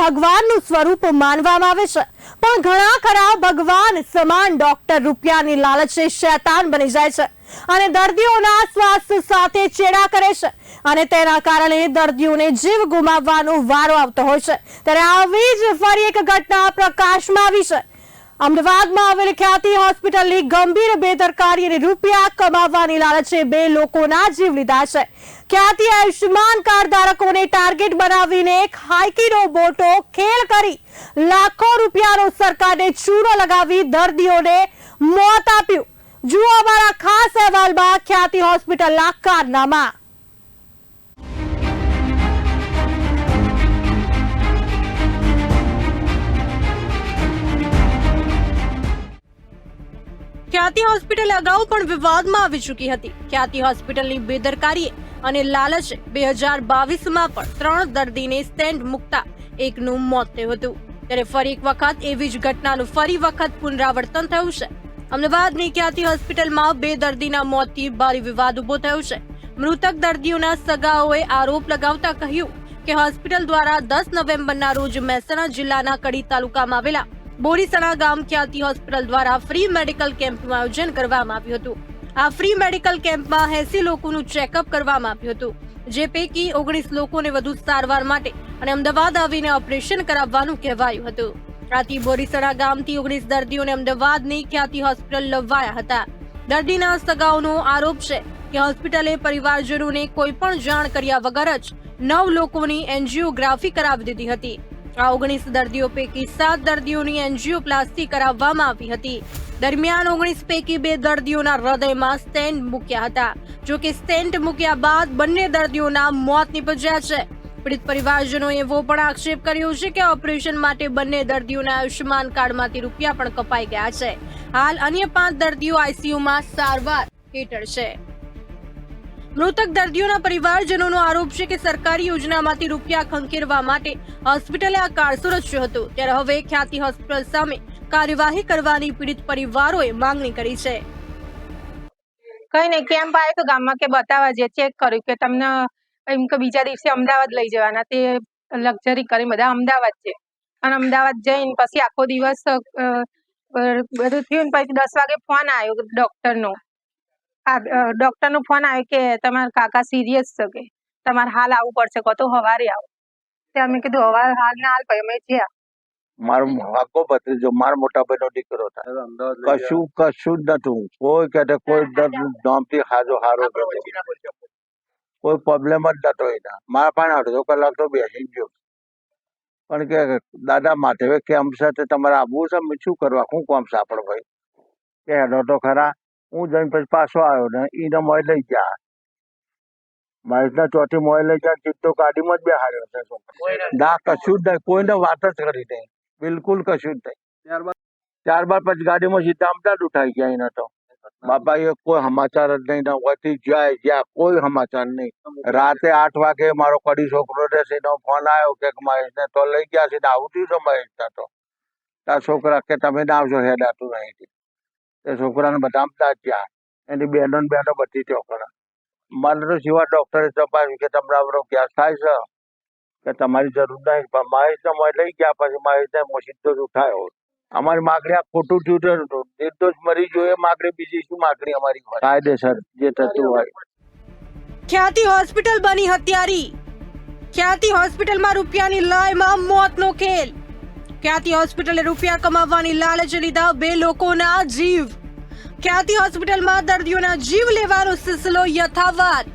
ભગવાનનું સ્વરૂપ માનવામાં આવે છે. પણ ઘણા ખરા ભગવાન સમાન ડોક્ટર રૂપિયાની લાલચે શૈતાન બની જાય છે અને દર્દીઓના સ્વાસ્થ્ય સાથે ચેડા કરે છે અને તેના કારણે દર્દીઓને જીવ ગુમાવવાનો વારો આવતો હોય છે. ત્યારે આવી જ ફરી એક ઘટના પ્રકાશમાં આવી છે. અમદાવાદમાં આવેલ ખ્યાતિ હોસ્પિટલની ગંભીર બેદરકારી અને રૂપિયા કમાવવાની લાલચે બે લોકોના જીવ લીધા છે. ખ્યાતિ આયુષ્યમાન કાર્ડ ધારકોને ટાર્ગેટ બનાવીને હાઈકીનો મોટો ખેલ કરી લાખો રૂપિયાનો સરકારને ચૂનો લગાવી દર્દીઓને મોત આપ્યું. જુઓ અમારા ખાસ અહેવાલમાં ખ્યાતિ હોસ્પિટલના કારનામા ખ્યાતિ હોસ્પિટલ અગાઉ પણ વિવાદમાં આવી ચૂકી હતી. ખ્યાતિ હોસ્પિટલની બેદરકારીએ અને લાલચે બે હજાર બાવીસમાં પણ ત્રણ દર્દીને સ્ટેન્ડ મૂકતા એકનું મોત થયું હતું. ત્યારે ફરી એક વખત એવી જ ઘટનાનું ફરી વખત પુનરાવર્તન થયું છે. અમદાવાદની ખ્યાતિ હોસ્પિટલમાં બે દર્દીના મોતથી ભારે વિવાદ ઊભો થયો છે. મૃતક દર્દીઓના સગાઓએ આરોપ લગાવતા કહ્યું કે હોસ્પિટલ દ્વારા દસ નવેમ્બરના રોજ મહેસાણા જિલ્લાના કડી તાલુકામાં આવેલા બોરીસણા ગામ ખ્યાતિ હોસ્પિટલ દ્વારા ફ્રી મેડિકલ કેમ્પનું આયોજન કરવામાં આવ્યું હતું. આ ફ્રી મેડિકલ કેમ્પમાં એસી લોકોનું ચેકઅપ કરવામાં આવ્યું હતું. જે પૈકી ઓગણીસ લોકોને વધુ સારવાર માટે અને અમદાવાદ આવીને ઓપરેશન કરાવવાનું કહેવાયું હતું. આથી બોરીસરા ગામથી ઓગણીસ દર્દીઓને અમદાવાદની ખ્યાતિ હોસ્પિટલ લવાયા હતા. દર્દીના સગાઓનો આરોપ છે કે હોસ્પિટલે પરિવારજનોને કોઈ પણ જાણ કર્યા વગર જ નવ લોકોની એન્જિયોગ્રાફી કરાવી દીધી હતી. આ ઓગણીસ દર્દીઓ પૈકી સાત દર્દીઓની એન્જિયોપ્લાસ્ટી કરાવવામાં આવી હતી. દરમિયાન ઓગણીસ પૈકી બે દર્દીઓના હૃદયમાં સ્ટેન્ટ મૂક્યા હતા. જો કે સ્ટેન્ટ મૂક્યા બાદ બંને દર્દીઓના મોત નીપજ્યા છે. પીડિત પરિવારજનોએ એવો પણ આક્ષેપ કર્યો છે કે ઓપરેશન માટે બંને દર્દીઓના આયુષ્યમાન કાર્ડમાંથી રૂપિયા પણ કપાઈ ગયા છે. હાલ અન્ય પાંચ દર્દીઓ આઈસીયુમાં સારવાર હેઠળ છે. મૃતક દર્દીઓના પરિવારજનોનો આરોપ છે કે સરકારી યોજનામાંથી રૂપિયા ખંખેરવા માટે હોસ્પિટલે આ કારસો રચ્યો હતો. ત્યારે હવે ખ્યાતિ હોસ્પિટલ સામે કાર્યવાહી કરવાની પીડિત પરિવારોએ માંગણી કરી છે. કઈ નહીં કેમ્પ આવ્યો તો ગામમાં કે બતાવવા જે ચેક કર્યું કે તમને એમ કે બીજા દિવસે અમદાવાદ લઈ જવાના. તે લક્ઝરી કરી બધા અમદાવાદ છે. અને અમદાવાદ જઈને પછી આખો દિવસ બધું થયું ને પછી દસ વાગે ફોન આવ્યો ડોક્ટરનો. આ ડોક્ટરનો ફોન આવ્યો કે તમારા કાકા સિરિયસ છે કે? તમારે હાલ આવવું પડશે કહો તો હવારે આવો. તે અમે કીધું હવાર હાલ ના હાલ પછી અમે જ્યાં મારો વાકો ભત્રીજો મારો મોટા ભાઈનો દીકરો થાય. કશું કશું જ નતું કોઈ કે કોઈ દર્દ નોમથી હાજો હારો. કોઈ પ્રોબ્લેમ જ નતો એના. મારા પાસે અડધો કલાક તો બેસી જ ગયો. પણ કે દાદા માટે હવે કેમ છે? તે તમારે આવવું છે શું કરવા? શું કામ છે આપણો ભાઈ? કે એનો તો ખરા હું જઈને પછી પાછો આવ્યો ને એને મોય લઈ ગયા. મારી રીતના ચોથી મોય લઈ ગયા ચિત્તો ગાડીમાં જ બેહાડ્યો છે ના કશું જ નહીં. કોઈને વાત જ કરી નહીં. બિલકુલ કશું જ નહીં. ત્યારબાદ? પછી ગાડીમાં સીધા અમદાવાદ ઉઠાઈ ગયા એને તો. બાપા એ કોઈ સમાચાર જ નહીં વધી જાય જ્યાં કોઈ સમાચાર નહીં. રાતે આઠ વાગે મારો કડી છોકરો રહેશે એનો ફોન આવ્યો કે મહેશને તો લઈ ગયા છે આવું થયું છે મહેશને તો. છોકરા કે તમે ના આવશો હેડાતું નહીં તે છોકરાને બધામતા ત્યાં એની બહેનો બહેનો બધી ચોકડા મને તો સિવાય ડોક્ટરે તપાસ્યું કે તમને આપણો ગેસ થાય છે? કે તમારી જરૂર નહીં. પણ મહેશને મોય લઈ ગયા પછી મહેશને મો- સીધો જ ઉઠાયો અમારી માગણી આ ખોટું થયું હતું નિર્દોષ મરી જોઈએ માગણી બીજી શું માગણી અમારી? કાયદેસર જે થતું હોય. ખ્યાતિ હોસ્પિટલ બની હત્યારી. ખ્યાતિ હોસ્પિટલમાં રૂપિયાની લાયમાં મોતનો ખેલ. ખ્યાતિ હોસ્પિટલે રૂપિયા કમાવવાની લાલચ લીધા બે લોકોના જીવ. ખ્યાતિ હોસ્પિટલમાં દર્દીઓના જીવ લેવાનો સિલસિલો યથાવત.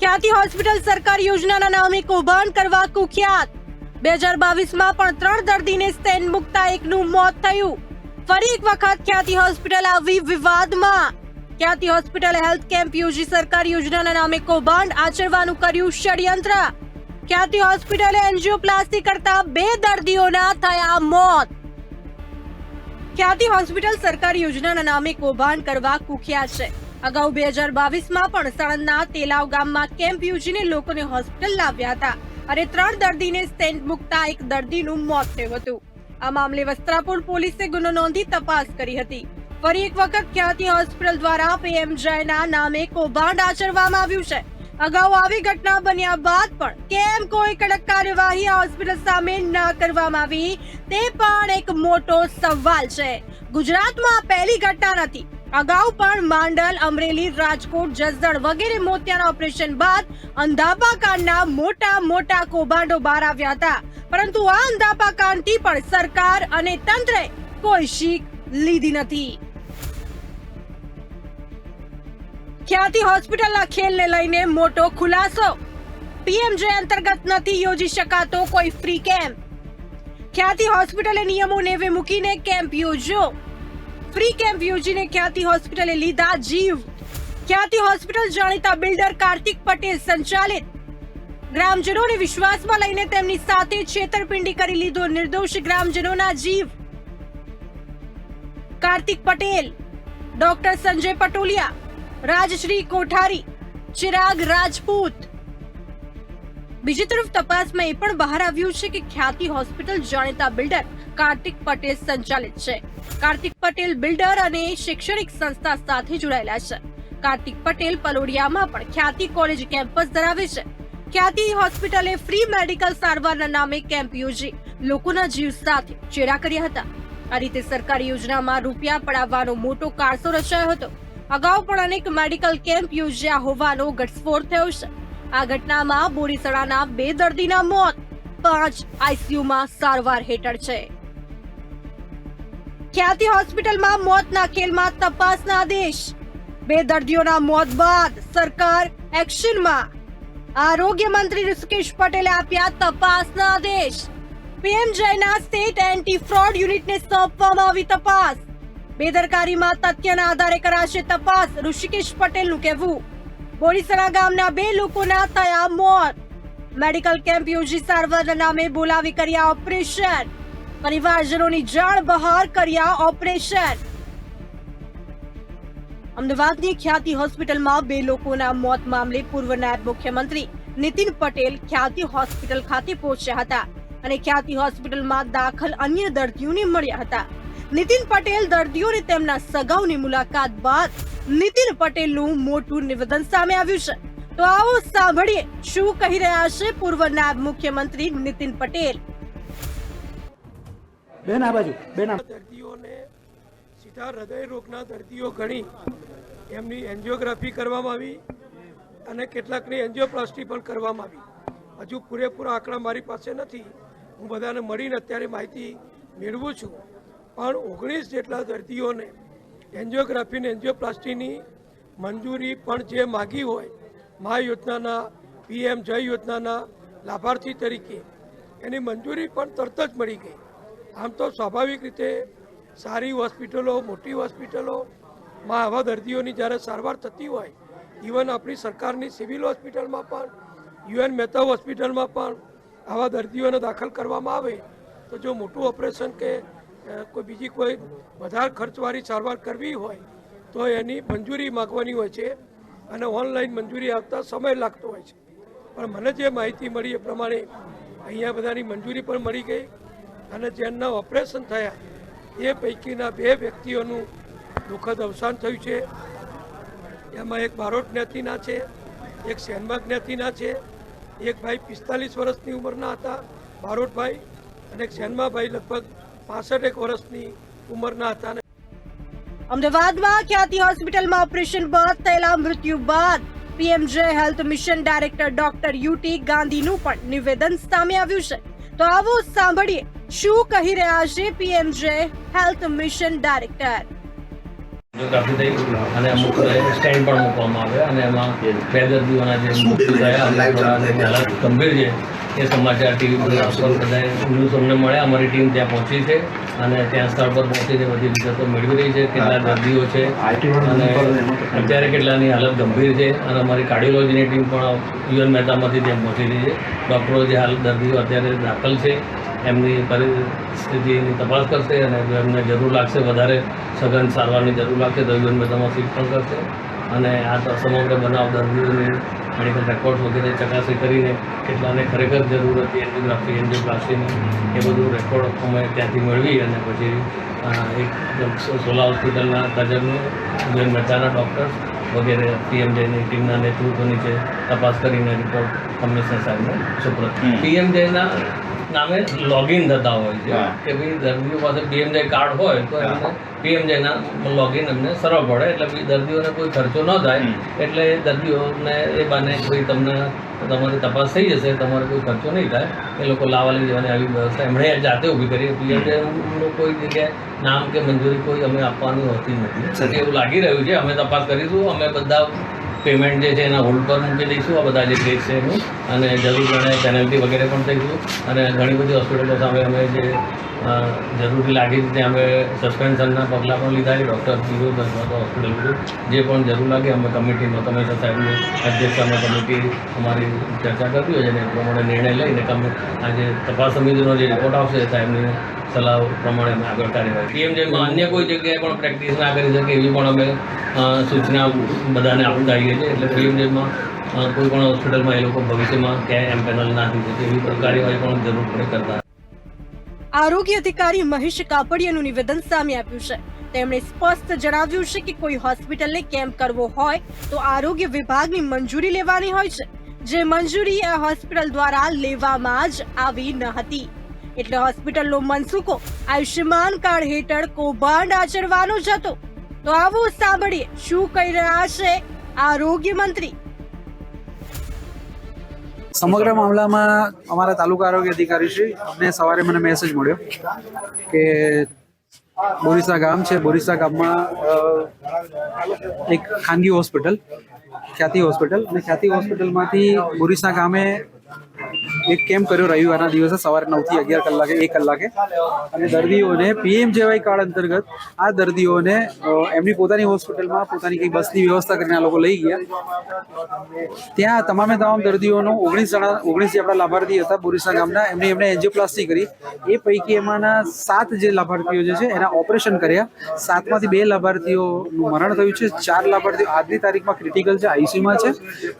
ખ્યાતિ હોસ્પિટલ સરકારી યોજનાના નામે કૌભાંડ કરવા કુખ્યાત. બે હજાર બાવીસમાં પણ ત્રણ દર્દીને સ્ટેન્ડ મુકતા એકનું મોત થયું. ફરી એક વખત ખ્યાતિ હોસ્પિટલ આવી વિવાદમાં. ખ્યાતિ હોસ્પિટલ હેલ્થ કેમ્પ યોજી સરકારી યોજનાના નામે કૌભાંડ આચરવાનું કર્યું ષડયંત્ર. ખ્યાતિ હોસ્પિટલે એન્જિયોપ્લાસ્ટી કરતા બે દર્દીઓના થયા મોત. ખ્યાતિ હોસ્પિટલ સરકારી યોજનાના નામે કૌભાંડ કરવા કુખ્યાત છે. અગાઉ બે હજાર બાવીસમાં પણ સાણંદના તેલાવ ગામમાં કેમ્પ યોજીને લોકોને હોસ્પિટલ લાવ્યા હતા. અને ત્રણ દર્દીને સ્ટેન્ટ મૂકતા એક દર્દીનું મોત થયું હતું. આ મામલે વસ્ત્રાપુર પોલીસે ગુનો નોંધી તપાસ કરી હતી. ફરી એક વખત ખ્યાતિ હોસ્પિટલ દ્વારા પીએમ જયના નામે કૌભાંડ આચરવામાં આવ્યું છે. અગાઉ આવી ઘટના બન્યા બાદ પણ કેમ કોઈ કડક કાર્યવાહી હોસ્પિટલ સામે ન કરવામાં આવી, તે પણ એક મોટો સવાલ છે. ગુજરાતમાં પહેલી ઘટના નથી. અગાઉ પણ માંડલ, અમરેલી, રાજકોટ, જસદણ વગેરે મોતિયાના ઓપરેશન બાદ અંધાપા કાંડના મોટા મોટા કૌભાંડો બહાર આવ્યા હતા. પરંતુ આ અંધાપા કાંડથી પણ સરકાર અને તંત્રે કોઈ શીખ લીધી નથી. ખ્યાતિ હોસ્પિટલના ખેલને લઈને મોટો ખુલાસો. પીએમજે અંતર્ગત નથી યોજી શકાતો કોઈ ફ્રી કેમ્પ ખ્યાતિ હોસ્પિટલે નિયમોને વે મૂકીને કેમ્પ યોજ્યો. ફ્રી કેમ્પ યોજીને ખ્યાતિ હોસ્પિટલે લીધા જીવ. ખ્યાતિ હોસ્પિટલ જાણીતા બિલ્ડર કાર્તિક પટેલ સંચાલિત. ગ્રામજનોને વિશ્વાસમાં લઈને તેમની સાથે છેતરપિંડી કરી લીધો નિર્દોષ ગ્રામજનોના જીવ. કાર્તિક પટેલ, ડોક્ટર સંજય પટોલિયા રાજશ્રી કોઠારી, ચિરાગ રાજપૂત. બીજી તરફ તપાસમાં એ પણ બહાર આવ્યું છે કે ખ્યાતિ હોસ્પિટલ જાણીતા બિલ્ડર કાર્તિક પટેલ સંચાલિત છે. કાર્તિક પટેલ બિલ્ડર અને શૈક્ષણિક સંસ્થા સાથે જોડાયેલા છે. કાર્તિક પટેલ પલોડિયામાં પણ ખ્યાતિ કોલેજ કેમ્પસ ધરાવે છે. ખ્યાતિ હોસ્પિટલે ફ્રી મેડિકલ સારવારના નામે કેમ્પ યોજી લોકોના જીવ સાથે ચેડા કર્યા હતા. આ રીતે સરકારી યોજનામાં રૂપિયા પડાવવાનો મોટો કારસો રચાયો હતો. અગાઉ પણ અનેક મેડિકલ કેમ્પ યોજ્યા હોવાનો ઘટસ્ફોટ થયો છે. આ ઘટનામાં બોરીસડાના બે દર્દીના મોત, પાંચ આઈસીયુમાં સારવાર હેઠળ છે. ખ્યાતિ હોસ્પિટલમાં મોતના ખેલમાં તપાસના આદેશ. બે દર્દીઓના મોત બાદ સરકાર એક્શનમાં. આરોગ્ય મંત્રી ઋષિકેશ પટેલે આપ્યા તપાસના આદેશ. પીએમ જયના સ્ટેટ એન્ટી ફ્રોડ યુનિટને સોંપવામાં આવી તપાસ. બેદરકારીમાં તથ્યના આધારે કરાશે તપાસ. ઋષિકેશ પટેલનું કહેવું બોરીસરા ગામના બે લોકોના થયા મોત. મેડિકલ કેમ્પ યોજી સારવારના નામે બોલાવી કર્યા ઓપરેશન. પરિવારજનોની જાણ બહાર કર્યા ઓપરેશન. અમદાવાદની ખ્યાતિ હોસ્પિટલમાં બે લોકોના મોત મામલે પૂર્વ નાયબ મુખ્યમંત્રી નીતિન પટેલ ખ્યાતિ હોસ્પિટલ ખાતે પહોંચ્યા હતા અને ખ્યાતિ હોસ્પિટલમાં દાખલ અન્ય દર્દીઓને મળ્યા હતા. નીતિન પટેલ દર્દીઓને તેમના સગાઉની મુલાકાત બાદ નીતિન પટેલનું મોટું નિવેદન સામે આવ્યું છે. તો આવો સાંભળીએ શું કહી રહ્યા છે પૂર્વ નાયબ મુખ્યમંત્રી નીતિન પટેલ. બેન આ બાજુ બેન દર્દીઓને સીધા હૃદય રોગના દર્દીઓ ગણી એમની એન્જિયોગ્રાફી કરવામાં આવી અને કેટલાકની એન્જિયોપ્લાસ્ટી પણ કરવામાં આવી. હજુ પૂરેપૂરા આંકડા મારી પાસે નથી. હું બધાને મળીને અત્યારે માહિતી મેળવું છું. પણ ઓગણીસ જેટલા દર્દીઓને એન્જિયોગ્રાફી ને એન્જિયોપ્લાસ્ટીની મંજૂરી પણ જે માગી હોય મા યોજનાના, પીએમ જય યોજનાના લાભાર્થી તરીકે, એની મંજૂરી પણ તરત જ મળી ગઈ. આમ તો સ્વાભાવિક રીતે સારી હોસ્પિટલો, મોટી હોસ્પિટલોમાં આવા દર્દીઓની જ્યારે સારવાર થતી હોય ઇવન આપણી સરકારની સિવિલ હોસ્પિટલમાં પણ, યુએન મહેતા હોસ્પિટલમાં પણ આવા દર્દીઓને દાખલ કરવામાં આવે, તો જો મોટું ઓપરેશન કે કોઈ બીજી કોઈ વધારે ખર્ચવાળી સારવાર કરવી હોય તો એની મંજૂરી માગવાની હોય છે અને ઓનલાઈન મંજૂરી આપતા સમય લાગતો હોય છે. પણ મને જે માહિતી મળી એ પ્રમાણે અહીંયા બધાની મંજૂરી પણ મળી ગઈ અને જેમના ઓપરેશન થયા એ પૈકીના બે વ્યક્તિઓનું દુઃખદ અવસાન થયું છે. એમાં એક બારોટ જ્ઞાતિના છે, એક સેનમા જ્ઞાતિના છે, એક ભાઈ પિસ્તાલીસ વર્ષની ઉંમરના હતા બારોટભાઈ અને એક સેનમાભાઈ લગભગ પાસઠ એક વર્ષની ઉંમરના હતા અમદાવાદમાં ખ્યાતિ હોસ્પિટલમાં ઓપરેશન બાદ થયેલા મૃત્યુ બાદ PMJ health mission director doctor UT ગાંધીનું પણ નિવેદન સામે આવ્યું છે. તો આવો સાંભળીએ શું કહી રહ્યા છે પીએમજે હેલ્થ મિશન ડાયરેક્ટર. થઈ અને અમુક સ્ટેન્ડ પણ મૂકવામાં આવે અને એમાં બે દર્દીઓના જે થયા અને થોડાની હાલત ગંભીર છે. એ સમાચાર ટીવી પર ટ્રાન્સફર બધા ન્યૂઝ અમને મળ્યા. અમારી ટીમ ત્યાં પહોંચી છે અને ત્યાં સ્થળ પર પહોંચીને બધી વિગતો મેળવી રહી છે. કેટલા દર્દીઓ છે અને અત્યારે કેટલાની હાલત ગંભીર છે અને અમારી કાર્ડિયોલોજીની ટીમ પણ યુએન મહેતામાંથી ત્યાં પહોંચી રહી છે. ડૉક્ટરો જે હાલ દર્દીઓ અત્યારે દાખલ છે. એમની પરિસ્થિતિની તપાસ કરશે અને જો એમને જરૂર લાગશે વધારે સઘન સારવારની જરૂર લાગશે તો યુએન મહેતામાં શિફ્ટ પણ કરશે. અને આ તો સમગ્ર બનાવ દર્દીઓની મેડિકલ રેકોર્ડ વગેરે ચકાસણી કરીને કેટલાને ખરેખર જરૂર હતી એન્જિયોગ્રાફી એન્જિયોપ્લાસ્ટીની એ બધું રેકોર્ડ અમે ત્યાંથી મેળવી અને પછી એક સોલા હોસ્પિટલના તજજ્ઞ યુએન મહેતાના ડૉક્ટર વગેરે પીએમજેની ટીમના નેતૃત્વ નીચે તપાસ કરીને રિપોર્ટ કમિશનર સાહેબને સુપ્રત પીએમજેના નામે લોગિન થતા હોય છે. કે ભાઈ દર્દીઓ પાસે પીએમજે કાર્ડ હોય તો એમને પીએમજેના લોગિન એમને સરળ પડે. એટલે દર્દીઓને કોઈ ખર્ચો ન થાય. એટલે એટલે દર્દીઓને એ બાને કોઈ તમને તમારી તપાસ થઈ જશે તમારે કોઈ ખર્ચો નહીં થાય. એ લોકો લાવવા લઈ જવાની આવી વ્યવસ્થા એમણે જાતે ઊભી કરી. પીએમજેનું કોઈ જગ્યાએ નામ કે મંજૂરી કોઈ અમે આપવાની હોતી નથી. એવું લાગી રહ્યું છે. અમે તપાસ કરીશું. અમે બધા પેમેન્ટ જે છે એના હોલ્ડ પર મૂકી દઈશું. આ બધા જે કેસ છે એનું. અને જરૂર ગણે પેનલ્ટી વગેરે પણ થઈશું અને ઘણી બધી હોસ્પિટલો સામે અમે જે જરૂરી લાગી છે ત્યાં અમે સસ્પેન્શનના પગલાં પણ લીધા છે. ડૉક્ટર વિરુદ્ધ અથવા તો હોસ્પિટલ જે પણ જરૂર લાગે અમે કમિટીમાં કમિશનર સાહેબની અમે કમિટી અમારી ચર્ચા કરવી હોય છે અને એ પ્રમાણે નિર્ણય લઈને કમિ આજે તપાસ સમિતિનો જે રિપોર્ટ આવશે સાહેબની સલાહ પ્રમાણે અમે આગળ કાર્યવાહી. પીએમ જેમાં અન્ય કોઈ જગ્યાએ પણ પ્રેક્ટિસ ના કરી શકે એવી પણ અમે સૂચના બધાને આપતા આવીએ છીએ. એટલે પીએમ જેમાં કોઈ પણ હોસ્પિટલમાં એ લોકો ભવિષ્યમાં ક્યાંય એમ પેનલ ના થઈ શકે એવી કાર્યવાહી પણ જરૂર પડે કરતા. આરોગ્ય અધિકારી મહેશ કાપડિયાનું નિવેદન સામે આવ્યું છે. તેમણે સ્પષ્ટ જણાવ્યું છે કે કોઈ હોસ્પિટલને કેમ્પ કરવો હોય તો આરોગ્ય વિભાગની મંજૂરી લેવાની હોય છે. જે મંજૂરી આ હોસ્પિટલ દ્વારા લેવામાં જ આવી ન હતી. એટલે હોસ્પિટલનો મનસુકો આયુષ્યમાન કાર્ડ હેઠળ કૌભાંડ આચરવાનો જ હતો. તો આવું સાંભળીએ શું કહી રહ્યા છે આરોગ્ય મંત્રી. સમગ્ર મામલામાં અમારા તાલુકા આરોગ્ય અધિકારી શ્રી, અમને સવારે મને મેસેજ મળ્યો કે બોરીસા ગામ છે. બોરીસા ગામમાં એક ખાનગી હોસ્પિટલ, ખ્યાતિ હોસ્પિટલ અને ખ્યાતિ હોસ્પિટલમાંથી બોરીસા ગામે એક કેમ્પ કર્યો રવિવારના દિવસે સવારે નવથી અગિયાર કલાકે, એક કલાકે. અને દર્દીઓને પીએમ જેવાય કાર્ડ અંતર્ગત આ દર્દીઓને એમની પોતાની હોસ્પિટલમાં પોતાની કંઈક બસની વ્યવસ્થા કરીને આ લોકો લઈ ગયા. ત્યાં તમામે તમામ દર્દીઓનો ઓગણીસ જણા, ઓગણીસ જે આપણા લાભાર્થી હતા બોરીસા ગામના, એમને એમણે એન્જિયોપ્લાસ્ટી કરી. એ પૈકી એમાંના સાત જે લાભાર્થીઓ જે છે, એના ઓપરેશન કર્યા. સાતમાંથી બે લાભાર્થીઓનું મરણ થયું છે. ચાર લાભાર્થીઓ આજની તારીખમાં ક્રિટિકલ છે આઈસીયુમાં છે.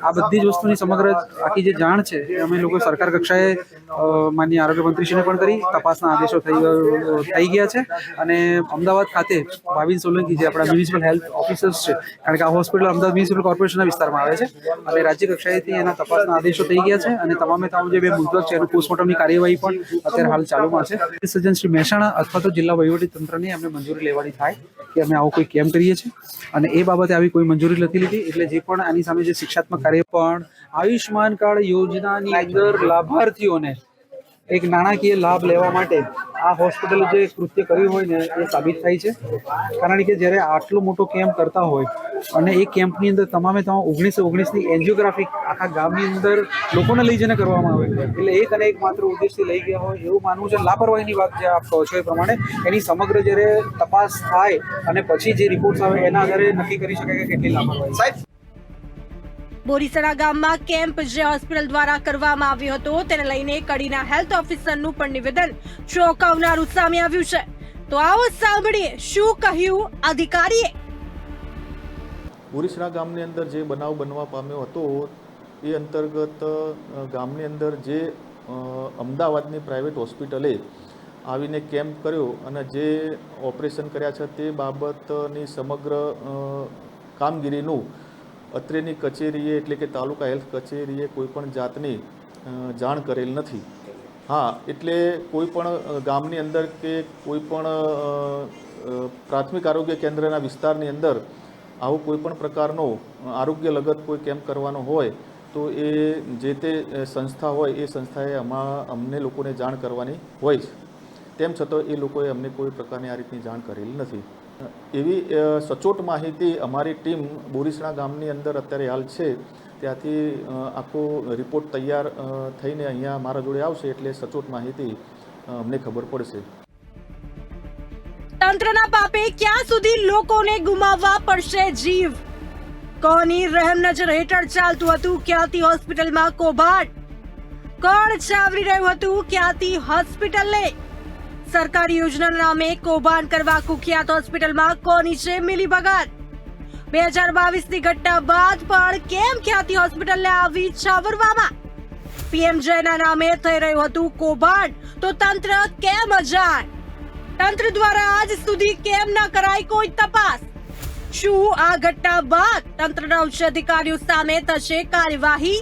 આ બધી જ વસ્તુની સમગ્ર આખી જે જાણ છે અમે લોકો સરકાર કક્ષાએ અ, માનનીય આરોગ્ય મંત્રીશ્રીને પણ કરી. તપાસના આદેશો થઈ થઈ ગયા છે. અને અમદાવાદ ખાતે ભાવિન સોલંકી જે આપણા મ્યુનિસિપલ હેલ્થ ઓફિસર્સ છે કારણ કે આ હોસ્પિટલ અમદાવાદ મ્યુનિસિપલ કોર્પોરેશનના વિસ્તારમાં આવે છે અને રાજ્ય કક્ષાએથી એના તપાસના આદેશો થઈ ગયા છે અને તમામે તમામ જે બે મૃતક છે એનું પોસ્ટમોર્ટમની કાર્યવાહી પણ અત્યારે હાલ ચાલુમાં છે. સજ્જન શ્રી મહેસાણા અથવા તો જિલ્લા વહીવટી તંત્રની અમને મંજૂરી લેવાની થાય કે અમે આવો કોઈ કેમ્પ કરીએ છીએ. અને એ બાબતે આવી કોઈ મંજૂરી નથી લીધી એટલે જે પણ આની સામે જે શિક્ષાત્મક કાર્ય પણ આયુષ્યમાન કાર્ડ યોજનાની અંદર લાભાર્થીઓને એક નાણાકીય લાભ લેવા માટે આ હોસ્પિટલ જે કૃત્ય કર્યું હોય ને એ સાબિત થાય છે. કારણ કે જ્યારે આટલો મોટો કેમ્પ કરતા હોય અને એ કેમ્પની અંદર તમામે તમામ ઓગણીસો ઓગણીસની એન્જિયોગ્રાફી આખા ગામની અંદર લોકોને લઈ જઈને કરવામાં આવે એટલે એક અને એક માત્ર ઉદ્દેશથી લઈ ગયા હોય એવું માનવું છે. લાપરવાહીની વાત જે આપ કહો છો એ પ્રમાણે એની સમગ્ર જ્યારે તપાસ થાય અને પછી જે રિપોર્ટ્સ આવે એના આધારે નક્કી કરી શકાય કે કેટલી લાપરવાહી. બોરીસણા ગામમાં કેમ્પ જે હોસ્પિટલ દ્વારા કરવામાં આવ્યો હતો, તેને લઈને કડીના હેલ્થ ઓફિસરનું પણ નિવેદન ચોંકાવનારું સામે આવ્યું છે. તો આવો સાંભળીએ, શું કહ્યું અધિકારીએ? બોરીસરા ગામની અંદર જે બનાવ બનવા પામ્યો હતો, એ અંતર્ગત ગામની અંદર જે અમદાવાદની પ્રાઇવેટ હોસ્પિટલે આવીને કેમ્પ કર્યો અને જે ઓપરેશન કર્યા છે તે બાબતની સમગ્ર કામગીરીનું અત્રેની કચેરીએ એટલે કે તાલુકા હેલ્થ કચેરીએ કોઈ પણ જાતની જાણ કરેલ નથી. હા, એટલે કોઈ પણ ગામની અંદર કે કોઈ પણ પ્રાથમિક આરોગ્ય કેન્દ્રના વિસ્તારની અંદર આવો કોઈ પણ પ્રકારનો આરોગ્ય લગત કોઈ કેમ્પ કરવાનો હોય, તો એ જે તે સંસ્થા હોય, એ સંસ્થાએ આમાં અમને લોકોને જાણ કરવાની હોય છે તેમ છતાં એ લોકોએ અમને કોઈ પ્રકારની આ રીતની જાણ કરેલી નથી. એવી સચોટ માહિતી અમારી ટીમ બોરીસણા ગામની અંદર અત્યારે હાલ છે. ત્યાંથી આખો રિપોર્ટ તૈયાર થઈને અહીંયા મારા જોડે આવશે એટલે સચોટ માહિતી અમને ખબર પડશે. તંત્રના પાપે ક્યાં સુધી લોકોને ગુમાવવા પડશે જીવ? કોની રહેમ નજર હેઠળ ચાલતું હતું ક્યાંથી હોસ્પિટલમાં કોભાટ કોણ ચાવરી રહ્યું હતું ક્યાંથી હોસ્પિટલને સરકારી યોજનાના નામે કૌભાંડ કરવા કુખ્યાત હોસ્પિટલમાં કોની છે મિલીભગત બે હજાર બાવીસની ઘટના બાદ પણ કેમ ખ્યાતિ હોસ્પિટલને આવી છાવરવામાં? પીએમજેના નામે થઈ રહ્યું હતું કૌભાંડ, તો તંત્ર કેમ અજાણ? તંત્ર દ્વારા આજ સુધી કેમ ન કરાઈ કોઈ તપાસ? શું આ ઘટના બાદ તંત્રના ઉચ્ચ અધિકારીઓ સામે થશે કાર્યવાહી?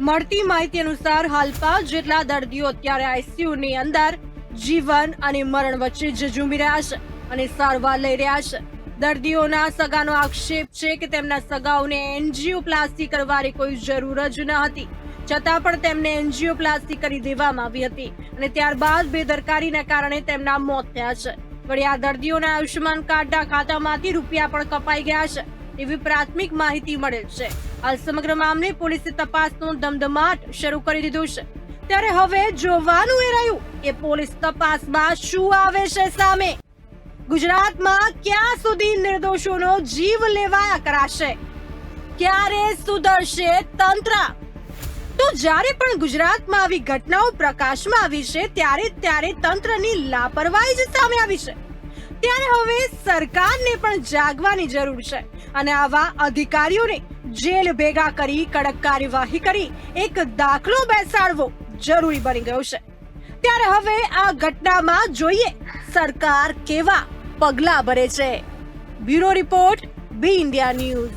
મળતી માહિતી અનુસાર હાલ પાંચ જેટલા દર્દીઓ અત્યારે આઈસીયુની અંદર જીવન અને મરણ વચ્ચે ઝઝૂમી રહ્યા છે અને સારવાર લઈ રહ્યા છે. દર્દીઓના સગાનો આક્ષેપ છે કે તેમના સગાઓને એન્જિયોપ્લાસ્ટી કરવાની કોઈ જરૂર જ ન હતી. છતાં પણ તેમને એન્જિયોપ્લાસ્ટી કરી દેવામાં આવી હતી અને ત્યારબાદ બેદરકારીના કારણે તેમના મોત થયા છે. વળી આ દર્દીઓના આયુષ્યમાન કાર્ડના ખાતામાંથી રૂપિયા પણ કપાઈ ગયા છે. એવી પ્રાથમિક માહિતી મળેલ છે. હાલ સમગ્ર મામલે પોલીસે તપાસનો ધમધમાટ શરૂ કરી દીધું છે. ત્યારે હવે જોવાનું એ રહ્યું કે પોલીસ તપાસમાં શું આવે છે સામે. ગુજરાતમાં ક્યાં સુધી નિર્દોષોનો જીવ લેવાયા કરાશે? ક્યારે સુધરશે તંત્ર? તો જ્યારે પણ ગુજરાતમાં આવી ઘટનાઓ પ્રકાશમાં આવી છે, ત્યારે ત્યારે તંત્રની લાપરવાહી જ સામે આવી છે. ત્યારે હવે સરકારને પણ જાગવાની જરૂર છે. અને આવા અધિકારીઓને જેલ ભેગા કરી, કડક કાર્યવાહી કરી, એક દાખલો બેસાડવો જરૂરી બની ગયો છે. ત્યારે હવે આ ઘટનામાં જોઈએ સરકાર કેવા પગલા ભરે છે. Bureau report B India news.